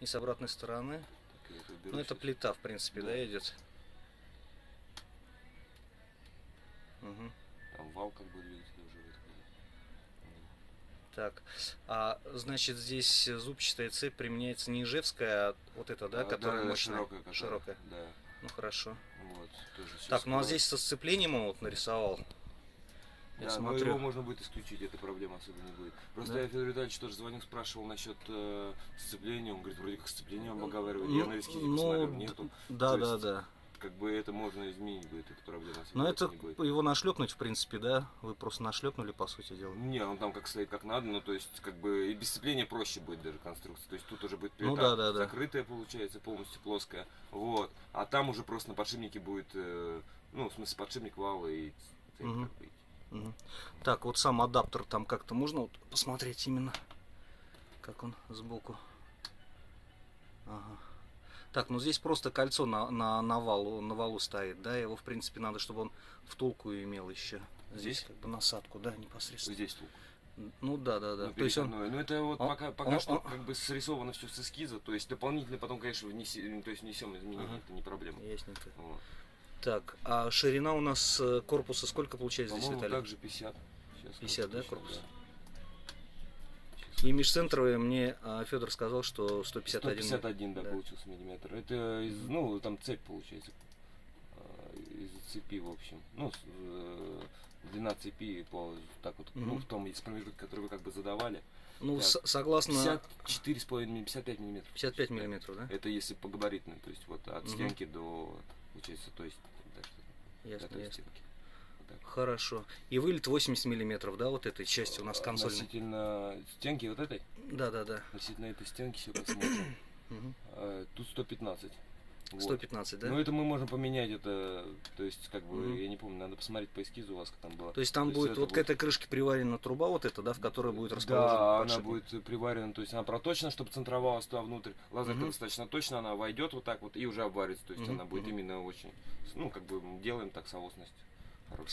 И с обратной стороны. Ну, это плита, в принципе, да, Да. идет. Мгм. Там вал как бы двигателя уже выткнули. Так, а значит здесь зубчатая цепь применяется не ижевская, а вот эта, да, А, которая мощная? широкая, которая, Широкая. Да. Ну хорошо. Вот, тоже Так, ну а здесь со сцеплением он вот нарисовал. Я Да, но смотрю. его можно будет исключить, эта проблема особо не будет. Просто Да? я Федор Витальевич тоже звонил, спрашивал насчет э, сцепления. Он говорит, вроде как сцепление он обговаривает. Ну, я на эскизе ну, посмотрел, нету. Да, То да, есть да. Как бы это можно изменить будет, эту проблему. особо Но это будет. его нашлепнуть, в принципе, да? Вы просто нашлепнули, по сути дела. Не, он там как стоит как надо, ну то есть как бы и без сцепления проще будет даже конструкция. То есть тут уже будет Ну плита да, да, да. закрытая получается, полностью плоская. Вот. А там уже просто на подшипнике будет, э, ну в смысле подшипник вала и Мгм. как бы Так, вот сам адаптер там как-то можно вот посмотреть именно, как он сбоку. Ага. Так, ну здесь просто кольцо на, на, на, валу, на валу стоит, да? Его, в принципе, надо, чтобы он втулку имел еще. Здесь Здесь? как бы насадку, да, непосредственно. Здесь тут. Ну да, да, да. Ну, То есть он. Ну, это вот он- пока, пока он- что он- как бы срисовано все с эскиза, то есть дополнительно потом, конечно, внеси, ну, то есть внесем изменения, Ага. это не проблема. ясненько. Вот. Так, а ширина у нас э, корпуса сколько получается здесь, Виталий? также 50. Сейчас 50, да, корпус? Щас. И межцентровые мне Федор сказал, что 151. 151, да, да. получился миллиметр. Это из, ну, там цепь получается. а, Из цепи, в общем. Ну, э, длина цепи по так вот, ну, Мгм. в том из промежутка, который вы как бы задавали. Ну, Так. с- согласно 54,5 мм, 55 миллиметров. 55 миллиметров, да? Это если по габаритной, то есть вот от Мгм. стенки до, получается, то есть до, до той ясно. стенки. Хорошо. И вылет 80 миллиметров, да, вот этой части у нас консольной? Относительно стенки вот этой, Да, да, да. относительно этой стенки, все посмотрим. А, Тут 115. Вот. 115, да? Ну это мы можем поменять это, то есть как бы, Мгм. я не помню, надо посмотреть по эскизу у вас, как там было. То есть там будет это вот к этой крышке приварена труба вот эта, да, в которой будет расположен Да, она подшипник. будет приварена, то есть она проточена, чтобы центровалась туда внутрь. Лазерка Мгм. достаточно точно, она войдет вот так вот и уже обварится, то есть Мгм, она будет мгм. именно очень, ну как бы делаем так совостность.